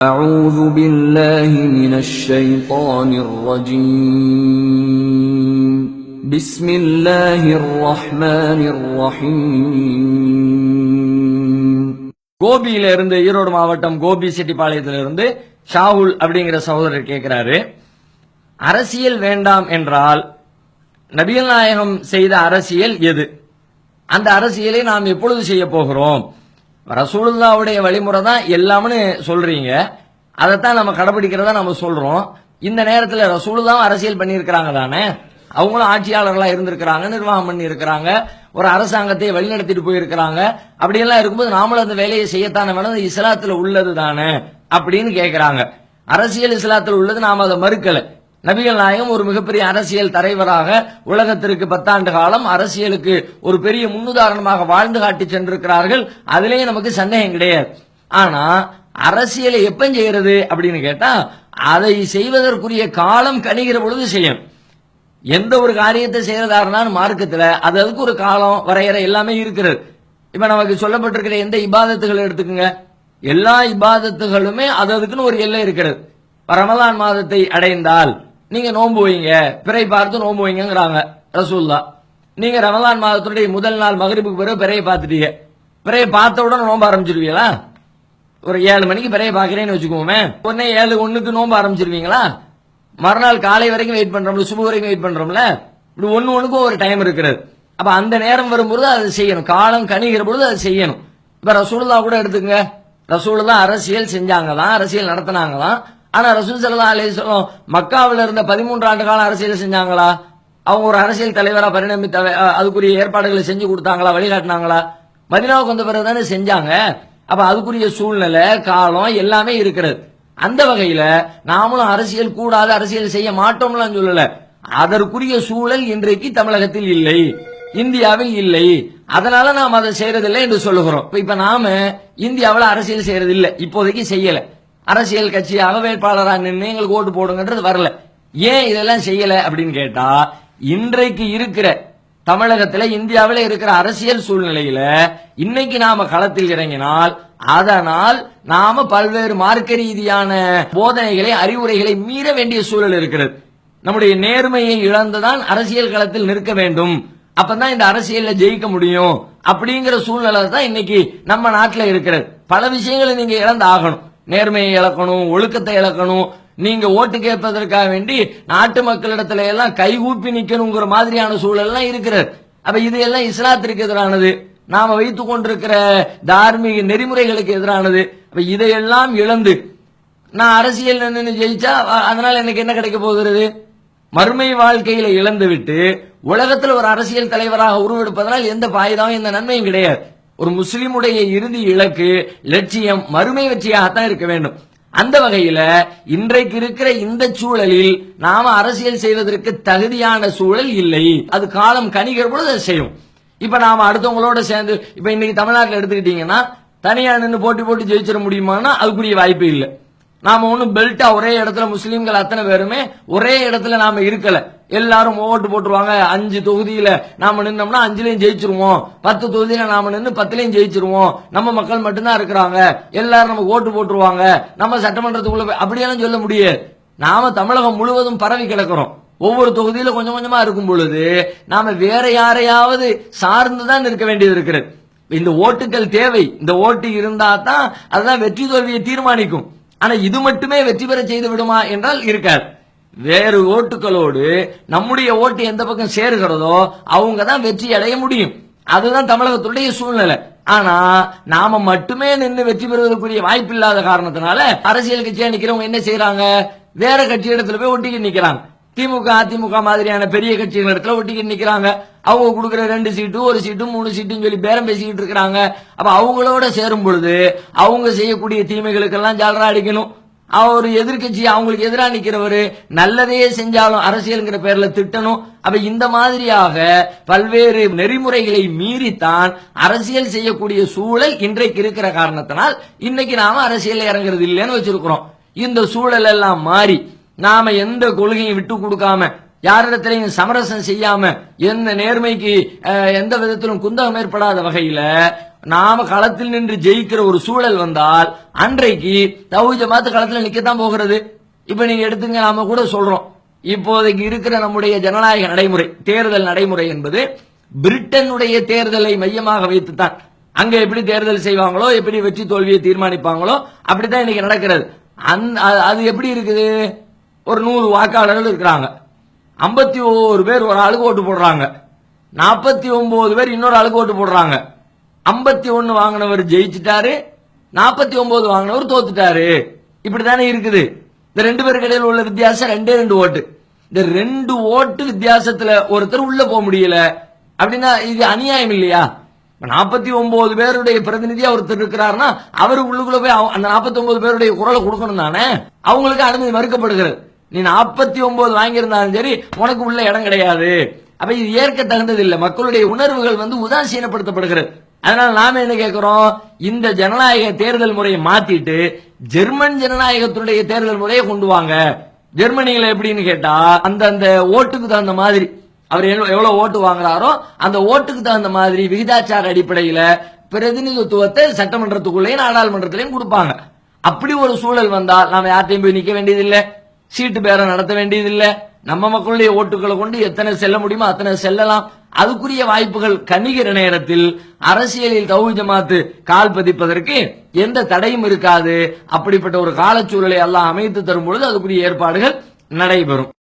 أعوذ بالله من الشيطان الرجيم بسم الله الرحمن الرحيم கோபியில இருந்து ஈரோடு மாவட்டம் கோபி செட்டிப்பாளையத்திலிருந்து இருந்து ஷாகுல் அப்படிங்கிற சகோதரர் கேட்கிறாரு அரசியல் வேண்டாம் என்றால் நபிகள் நாயகம் செய்த அரசியல் எது அந்த அரசியலை நாம் எப்பொழுது செய்ய போகிறோம் ரசூலுல்லாவுடைய வழிமுறை தான் எல்லாம்னு சொல்றீங்க. அதைத்தான் நம்ம கடைபிடிக்கிறதா நம்ம சொல்றோம். இந்த நேரத்தில் ரசூலுல்லாவும் அரசியல் பண்ணியிருக்கிறாங்க தானே? அவங்களும் ஆட்சியாளர்களாக இருந்திருக்கிறாங்க நிர்வாகம் பண்ணி இருக்கிறாங்க ஒரு அரசாங்கத்தை வழிநடத்திட்டு போயிருக்கிறாங்க. அப்படியெல்லாம் இருக்கும்போது நாமளும் அந்த வேலையை செய்யத்தானே வேணும் இஸ்லாத்தில் உள்ளது தானே? அப்படின்னு கேட்கிறாங்க அரசியல் இஸ்லாத்தில் உள்ளது நாம் அதை மறுக்கலை. நபிகள் நாயகம் ஒரு மிகப்பெரிய அரசியல் தலைவராக உலகத்திற்கு பத்தாண்டு காலம் அரசியலுக்கு ஒரு பெரிய முன்னுதாரணமாக வாழ்ந்து காட்டி சென்றிருக்கிறார்கள். அதிலேயே நமக்கு சந்தேகம் கிடையாது. ஆனா அரசியலை எப்ப செய்யறது அப்படின்னு கேட்டா அதை செய்வதற்குரிய காலம் கணிகிற பொழுது செய்யும் எந்த ஒரு காரியத்தை செய்யறதா இருந்தாலும் மார்க்கத்துல அது அதுக்கு ஒரு காலம் வரையறை எல்லாமே இருக்கிறது. இப்ப நமக்கு சொல்லப்பட்டிருக்கிற எந்த இபாதத்துகளை எடுத்துக்கோங்க. எல்லா இபாதத்துகளுமே அது அதுக்குன்னு ஒரு எல்லை இருக்கிறது. ரமலான் மாதத்தை அடைந்தால் நீங்க நோன்பு வைங்க. பிறை பார்த்து நோன்பு வைங்கிறாங்க ரசூல்லா நீங்க ரமலான் மாதத்துடைய முதல் நாள் மகரிப்புக்கு பிறகு பிறையை பார்த்துட்டீங்க. பிறையை பார்த்த உடனே நோன்பு ஆரம்பிச்சிருவீங்களா? ஒரு ஏழு மணிக்கு பிறைய பார்க்குறேன்னு வச்சுக்கோமே. உடனே ஏழு ஒண்ணுக்கு நோன்பு ஆரம்பிச்சிருவீங்களா? மறுநாள் காலை வரைக்கும் வெயிட் பண்றோம்ல சுப வரைக்கும் வெயிட் பண்றோம்ல. இப்படி ஒன்று ஒன்றுக்கும் ஒரு டைம் இருக்கிறது. அப்போ அந்த நேரம் வரும்பொழுது அதை செய்யணும். காலம் கணிகிற பொழுது அதை செய்யணும். இப்போ ரசூலுல்லா கூட எடுத்துக்கங்க. ரசூலுல்லா அரசியல் செஞ்சாங்க தான் அரசியல் நடத்தினாங்களாம். ஆனா ரசூல் சல்லா சொல்லம் மக்காவில் இருந்த பதிமூன்று ஆண்டு காலம் அரசியல் செஞ்சாங்களா? அவங்க ஒரு அரசியல் தலைவராக பரிணமித்த அதுக்குரிய ஏற்பாடுகளை செஞ்சு கொடுத்தாங்களா? வழிகாட்டினாங்களா? மதினாவுக்கு வந்த பிறகு தானே செஞ்சாங்க. அப்ப அதுக்குரிய சூழ்நிலை காலம் எல்லாமே இருக்கிறது. அந்த வகையில நாமளும் அரசியல் கூடாது அரசியல் செய்ய மாட்டோம்லாம் சொல்லல. அதற்குரிய சூழல் இன்றைக்கு தமிழகத்தில் இல்லை. இந்தியாவில் இல்லை. அதனால நாம் அதை செய்யறதில்லை என்று சொல்லுகிறோம். இப்ப நாம இந்தியாவில் அரசியல் செய்யறதில்லை. இப்போதைக்கு செய்யலை. அரசியல் கட்சியாக வேட்பாளராக நின்று எங்களுக்கு ஓட்டு போடுங்கன்றது வரல. ஏன் இதெல்லாம் செய்யல அப்படின்னு கேட்டா இன்றைக்கு இருக்கிற தமிழகத்தில் இந்தியாவில் இருக்கிற அரசியல் சூழ்நிலையில இன்னைக்கு நாம களத்தில் இறங்கினால் அதனால் நாம பல்வேறு மார்க்க ரீதியான போதனைகளை அறிவுரைகளை மீற வேண்டிய சூழல் இருக்கிறது. நம்முடைய நேர்மையை இழந்துதான் அரசியல் களத்தில் நிற்க வேண்டும். அப்பதான் இந்த அரசியல்ல ஜெயிக்க முடியும். அப்படிங்கிற சூழ்நிலை தான் இன்னைக்கு நம்ம நாட்டில் இருக்கிறது. பல விஷயங்களை நீங்க இழந்து ஆகணும் நேர்மையை இழக்கணும் ஒழுக்கத்தை இழக்கணும். நீங்க ஓட்டு கேட்பதற்காக வேண்டி நாட்டு மக்களிடத்துல எல்லாம் கைகூப்பி நிக்கணுங்கிற மாதிரியான சூழல்லாம் இருக்கிறது அப்ப இது எல்லாம் இஸ்லாத்திற்கு எதிரானது. நாம வைத்து கொண்டிருக்கிற தார்மீக நெறிமுறைகளுக்கு எதிரானது. அப்ப இதையெல்லாம் இழந்து நான் அரசியல் நின்று ஜெயிச்சா அதனால எனக்கு என்ன கிடைக்க போகிறது? மறுமை வாழ்க்கையில இழந்து விட்டு உலகத்தில் ஒரு அரசியல் தலைவராக உருவெடுப்பதனால் எந்த பாயுதாவும் எந்த நன்மையும் கிடையாது. ஒரு முஸ்லிமுடைய இறுதி இலக்கு லட்சியம் மறுமை வெற்றியாகத்தான் இருக்க வேண்டும். அந்த வகையில இன்றைக்கு இருக்கிற இந்த சூழலில் நாம அரசியல் செய்வதற்கு தகுதியான சூழல் இல்லை. அது காலம் கணிகர் பொழுது அதை செய்யும். இப்ப நாம அடுத்தவங்களோட சேர்ந்து இப்ப இன்னைக்கு தமிழ்நாட்டில் எடுத்துக்கிட்டீங்கன்னா தனியா நின்று போட்டி போட்டு ஜெயிச்சிட முடியுமான்னா அதுக்குரிய வாய்ப்பு இல்லை. நாம ஒன்னும் பெல்ட்டா ஒரே இடத்துல முஸ்லீம்கள் அத்தனை பேருமே ஒரே இடத்துல நாம இருக்கல. எல்லாரும் ஓட்டு போட்டுருவாங்க. அஞ்சு தொகுதியில நாம நின்னோம்னா அஞ்சுலயும் ஜெயிச்சிருவோம். பத்து தொகுதியில நாம நின்று பத்துலயும் ஜெயிச்சிருவோம். நம்ம மக்கள் மட்டும்தான் இருக்கிறாங்க. எல்லாரும் நமக்கு ஓட்டு போட்டுருவாங்க. நம்ம சட்டமன்றத்துக்குள்ள அப்படியெல்லாம் சொல்ல முடியாது. நாம தமிழகம் முழுவதும் பரவி கிடக்கிறோம். ஒவ்வொரு தொகுதியில கொஞ்சம் கொஞ்சமா இருக்கும் பொழுது நாம வேற யாரையாவது சார்ந்துதான் இருக்க வேண்டியது இருக்கிறது. இந்த ஓட்டுகள் தேவை. இந்த ஓட்டு இருந்தா தான் அதுதான் வெற்றி தோல்வியை தீர்மானிக்கும். ஆனா இது மட்டுமே வெற்றி பெற செய்து விடுமா என்றால் இருக்காது. வேறு ஓட்டுகளோடு நம்முடைய ஓட்டு எந்த பக்கம் சேருகிறதோ அவங்க தான் வெற்றி அடைய முடியும். அதுதான் தமிழகத்துடைய சூழ்நிலை. ஆனா நாம மட்டுமே நின்று வெற்றி பெறுவதற்குரிய வாய்ப்பு இல்லாத காரணத்தினால அரசியல் கட்சியா நிக்கிறவங்க என்ன செய்யறாங்க வேற கட்சி இடத்துல போய் ஒட்டிக்கிட்டு நிக்கிறாங்க. திமுக அதிமுக மாதிரியான பெரிய கட்சிகள் இடத்துல ஒட்டிக்கிட்டு நிக்கிறாங்க. அவங்க கொடுக்குற ரெண்டு சீட்டு ஒரு சீட்டு மூணு சீட்டுன்னு சொல்லி பேரம் பேசிக்கிட்டு இருக்கிறாங்க. அப்ப அவங்களோட சேரும் பொழுது அவங்க செய்யக்கூடிய தீமைகளுக்கெல்லாம் ஜாலரா அடிக்கணும். அவர் எதிர்க்கட்சி அவங்களுக்கு எதிராக நிற்கிறவர் நல்லதையே செஞ்சாலும் அரசியல்ங்கிற பேர்ல திட்டணும். அப்ப இந்த மாதிரியாக பல்வேறு நெறிமுறைகளை மீறித்தான் அரசியல் செய்யக்கூடிய சூழல் இன்றைக்கு இருக்கிற காரணத்தினால் இன்னைக்கு நாம அரசியல் இறங்குறது இல்லைன்னு வச்சிருக்கிறோம். இந்த சூழல் எல்லாம் மாறி நாம எந்த கொள்கையும் விட்டு கொடுக்காம யாரிடத்திலையும் சமரசம் செய்யாம எந்த நேர்மைக்கு எந்த விதத்திலும் குந்தகம் ஏற்படாத வகையில நாம களத்தில் நின்று ஜெயிக்கிற ஒரு சூழல் வந்தால் அன்றைக்கு தவு ஜமாத்து களத்தில் நிக்கத்தான் போகிறது. இப்ப நீங்க எடுத்துங்க நாம கூட சொல்றோம். இப்போதைக்கு இருக்கிற நம்முடைய ஜனநாயக நடைமுறை தேர்தல் நடைமுறை என்பது பிரிட்டனுடைய தேர்தலை மையமாக வைத்துத்தான். அங்க எப்படி தேர்தல் செய்வாங்களோ எப்படி வெற்றி தோல்வியை தீர்மானிப்பாங்களோ அப்படித்தான் இன்னைக்கு நடக்கிறது. அந் அது- அது எப்படி இருக்குது? ஒரு நூறு வாக்காளர்கள் இருக்கிறாங்க. ஐம்பத்தி ஒவ்வொரு பேர் ஒரு ஆளுக்கு ஓட்டு போடுறாங்க. நாற்பத்தி ஒன்பது பேர் இன்னொரு ஆளுக்கு ஓட்டு போடுறாங்க. ஐம்பத்தி ஒன்று வாங்கினவர் ஜெயிச்சிட்டாரு. நாற்பத்தி ஒன்பது வாங்கினவர் தோத்துட்டாரு. இப்படி தானே இருக்குது. இந்த ரெண்டு பேருக்கு இடையில உள்ள வித்தியாசம் ரெண்டே ரெண்டு ஓட்டு. இந்த ரெண்டு ஓட்டு வித்தியாசத்துல ஒருத்தர் உள்ள போக முடியல. அப்படின்னா இது அநியாயம் இல்லையா? நாற்பத்தி ஒன்பது பேருடைய பிரதிநிதியா ஒருத்தர் இருக்கிறாருன்னா அவர் உள்ளுக்குள்ள போய் அவ- அந்த நாற்பத்தி ஒன்பது பேருடைய குரலை கொடுக்கணும் தானே? அவங்களுக்கு அனுமதி மறுக்கப்படுகிறது. நீ நாற்பத்தி ஒன்பது வாங்கியிருந்தாலும் சரி உனக்கு உள்ள இடம் கிடையாது. அப்ப இது ஏற்க தகுந்ததில்லை. மக்களுடைய உணர்வுகள் வந்து உதாசீனப்படுத்தப்படுகிறது. அதனால நாம என்ன கேட்கிறோம்? இந்த ஜனநாயக தேர்தல் முறையை மாத்திட்டு ஜெர்மன் ஜனநாயகத்தினுடைய தேர்தல் முறையை கொண்டு வாங்க. ஜெர்மனியில எப்படின்னு கேட்டா அந்த அந்த ஓட்டுக்கு தகுந்த மாதிரி அவர் எவ்வளவு எவ்வளவு ஓட்டு வாங்குறாரோ அந்த ஓட்டுக்கு தகுந்த மாதிரி விகிதாச்சார அடிப்படையில பிரதிநிதித்துவத்தை சட்டமன்றத்துக்குள்ளேயும் நாடாளுமன்றத்திலையும் கொடுப்பாங்க. அப்படி ஒரு சூழல் வந்தால் நாம யார்ட்டையும் போய் நிக்க வேண்டியதில்லை. சீட்டு பேரம் நடத்த வேண்டியதில்லை. நம்ம மக்களுடைய ஓட்டுகளை கொண்டு எத்தனை செல்ல முடியுமோ அத்தனை செல்லலாம். அதுக்குரிய வாய்ப்புகள் கணிகிற நேரத்தில் அரசியலில் தௌஹி ஜமாத்து கால் பதிப்பதற்கு எந்த தடையும் இருக்காது. அப்படிப்பட்ட ஒரு காலச்சூழலை எல்லாம் அமைத்து தரும் பொழுது அதுக்குரிய ஏற்பாடுகள் நடைபெறும்.